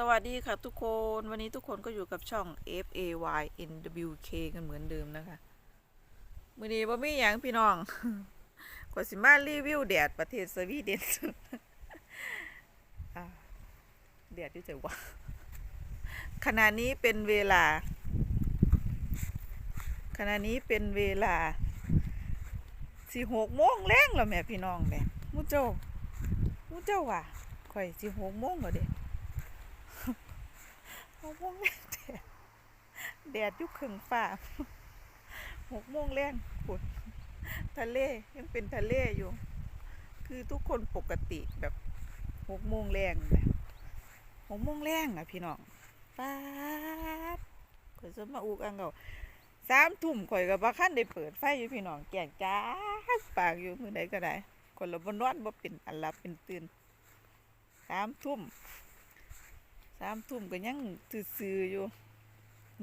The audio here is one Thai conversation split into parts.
สวัสดีค่ะทุกคนวันนี้ทุกคนก็อยู่กับช่อง F A Y N W K กันเหมือนเดิมนะคะ มือนี้ว่มีอย่างพี่น้องกว่าสิมารีวิวแดดประเทศสวีเดนแดดที่ไหนวะขณะนี้เป็นเวลา ขณะนี้เป็นเวลาสี่หกโมงแรงแล้วแม่พี่น้องแม่มูเจ้ามูเจ้าว่ะข่อยสี่หกโมงแล้วเด็ หกโมงแรงแดดแดดยุคขึงฟ้าหกโมงแรงฝนทะเลยังเป็นทะเลอยู่ คือทุกคนปกติแบบหกโมงแรงนะหกโมงแรงอะพี่น้องป๊าดข่อยจะมาอุกอังเอาสามทุ่มข่อยกับบ้าขั้นได้เปิดไฟอยู่พี่น้องแก่งจ้าปากอยู่มือใดก็ได้คนละบนนอนบ่เป็นอันลับเป็นตื่นสามทุ่ม สามทุ่มก็ยังซื่ออยู่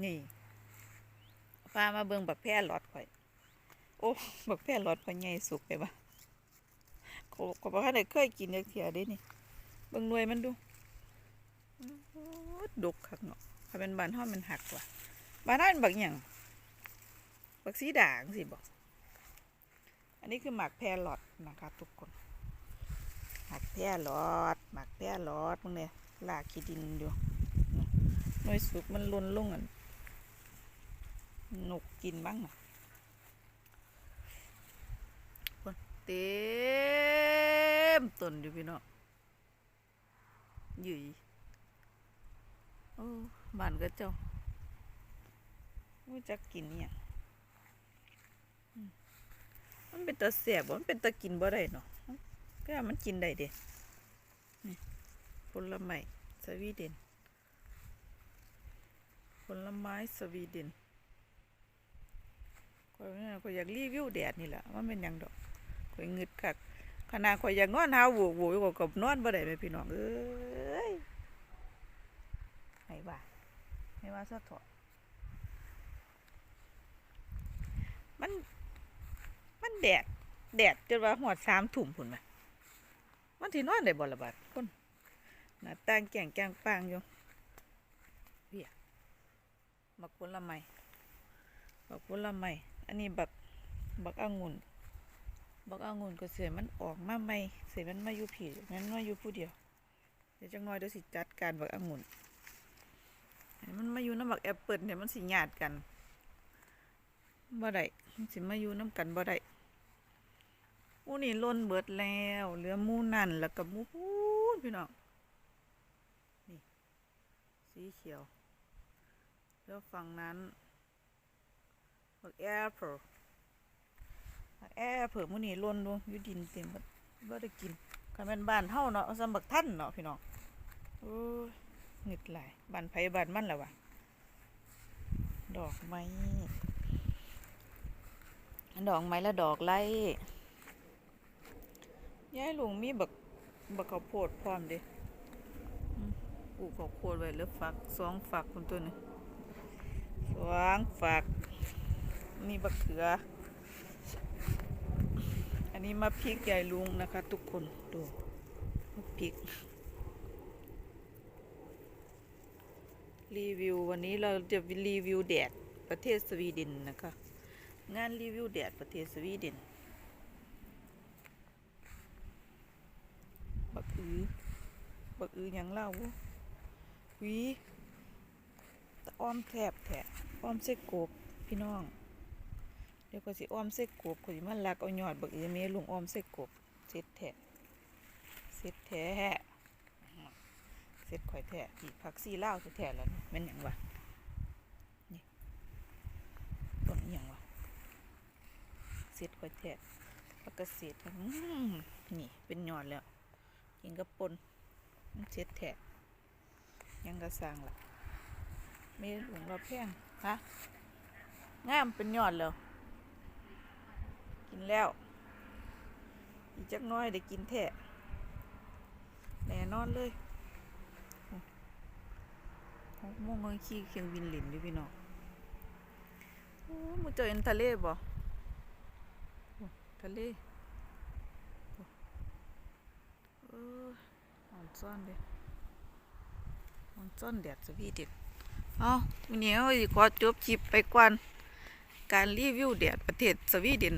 นี่พามาเบิ่งบักแพร่หลอดข่อย โอ้บักแพร่หลอดข่อยใหญ่สุกไปบ่ก็ก็บ่ทันได้เคยกินจักเที่ยเด้นี่เบิ่งหน่วยมันดูดกคักเนาะถ้าเป็นบานเฮามันหักว่ะบานเฮามันบักหยังบักสีด่างสิบ่อันนี้คือหมากแพรหลอดนะคะทุกคนหมากแพรหลอดหมากแพรหลอดมึงเนี่ยลากขี้ดินอยู่นะหน่วยสุกมันล่นลุ่งอะหนกกินบ้างนะคนเต็มต้นอยู่พี่น้องหยี่โอ้บ้านก็เจ้าไม่จักกินเนี่ยมันเป็นตาเสียบมันเป็นตากินบ่ได้เนาะก็มันกินได้เด้ ลไม้สวีเดน ผลไม้สวีเดนข่อยเนี่ยข่อยอยากรีวิวแดดนี่แหละว่าเป็นยังดอกข่อยเงึดคักขนาดข่อยอยากนอนหาโวกโวยวกับนอนบ่ได้แม่พี่น้องเอ้ยไหนว่าไหนว่าซะเถอะมัน มันแดด แดดจนว่าหอดสามถุ่มพุ่นมามันที่นอนได้บ่ละบาดคน หน้าต่างแก่งแกงปางอยู่เพียบักผลไม้บักผลไม้อันนี้บักบักองุ่นบักองุ่นก็เสียมันออกมาใหม่เสียมันมาอยู่ผีมันมาอยู่ผู้เดียวเดี๋ยวจังน้อยเดี๋ยวสิจัดการบักองุ่นมันมาอยู่น้ำบักแอปเปิลเนี่ยมันสิญาติกันบ่ได้มันสิมาอยู่น้ำกันบ่ได้หมูนี่ล้นเบิดแล้วเหลือมูนั่นแล้วก็หมูพูนพี่น้อง สีเขียว แล้วฝั่งนั้นบักแอปเปิลบักแอปเปิลมื้อนี้ล้นลงอยู่ดินเต็มบ่บ่ได้กินคันแม่นบ้านเฮาเนาะเอาสำบักท่านเนาะพี่น้องโอ้ยหงึดหลายบ้านไผบ้านมันแล่ะวะดอกไม้ดอกไม้และดอกไล่ยายลุงมีบักบักข้าวโพดพร้อมเด้ ปลูกข้าวโพดไว้แล้วฝักสองฝักคนตัวนี้สองฝักนี่บักเขือ อันนี้มาพริกใหญ่ลุงนะคะ ทุกคนดูมะพริก รีวิววันนี้เราจะรีวิวแดดประเทศสวีเดนนะคะ งานรีวิวแดดประเทศสวีเดนบักอือบักอือหยังเล่า ผีตะอ้อมแถบแถะอ้อมเส้กบพี่น้อง เดี๋ยวก็สิอ้อมเส้กบก็สิมันลักเอายอดบักเอเมลุงอ้อมเส้กบเสร็จแถะเสร็จแถะเสร็จข่อยแถะอีกผักซีเล่าแถะแล้วมันหยังวะนี่ต้นอิหยังวะเสร็จข่อยแถะผักกระเสร็จนี่เป็นหยอดแล้วกินกับปนเสร็จแถะ ยังกระสังล่ะมีหลวงเราแพงฮะงามเป็นยอดแล้วกินแล้ว อีกจักน้อยได้กินแท้แน่นอนเลยหกโมงก็ขี่เครื่องบินหลินอยู่พี่น้องโอ้มึงเจอเห็นทะเลบ่ทะเลอ้เอออ่อนซ่อนเด้โอ้มื้อเจ้าเลบ่ โอ้ทะเลโอ้โหหอมซ่อนเดียดแล้วกินกับปนมันเดแทะเช็ดแทะยังกระสร้ามีเงี้ยได้กินแท้แน่นอนเดดสวีเดเอาวันนี้เราขอจบคลิปไปก่อนการรีวิวแดดประเทศสวีเดน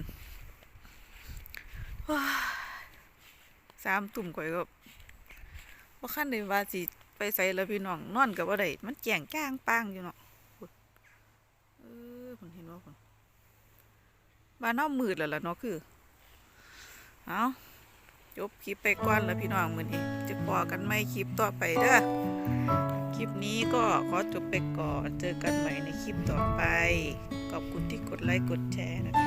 ว้าสามตุ่มก่อยก็ว่าขั้นเลยว่าสิไปใส่ล้วพี่น้องนอนกับว่าไดมันแจ่งจ้างปางอยู่เนาะเออผมเห็นว่าผมบ้านเน่ามืดแล้วล่ะเนาะคือ เอาจบคลิปไปก่อนแล้วพี่น้องมือนี้จะพอกันไหมคลิปต่อไปเด้อ คลิปนี้ก็ขอจบไปก่อน เจอกันใหม่ในคลิปต่อไป ขอบคุณที่กดไลค์กดแชร์นะคะ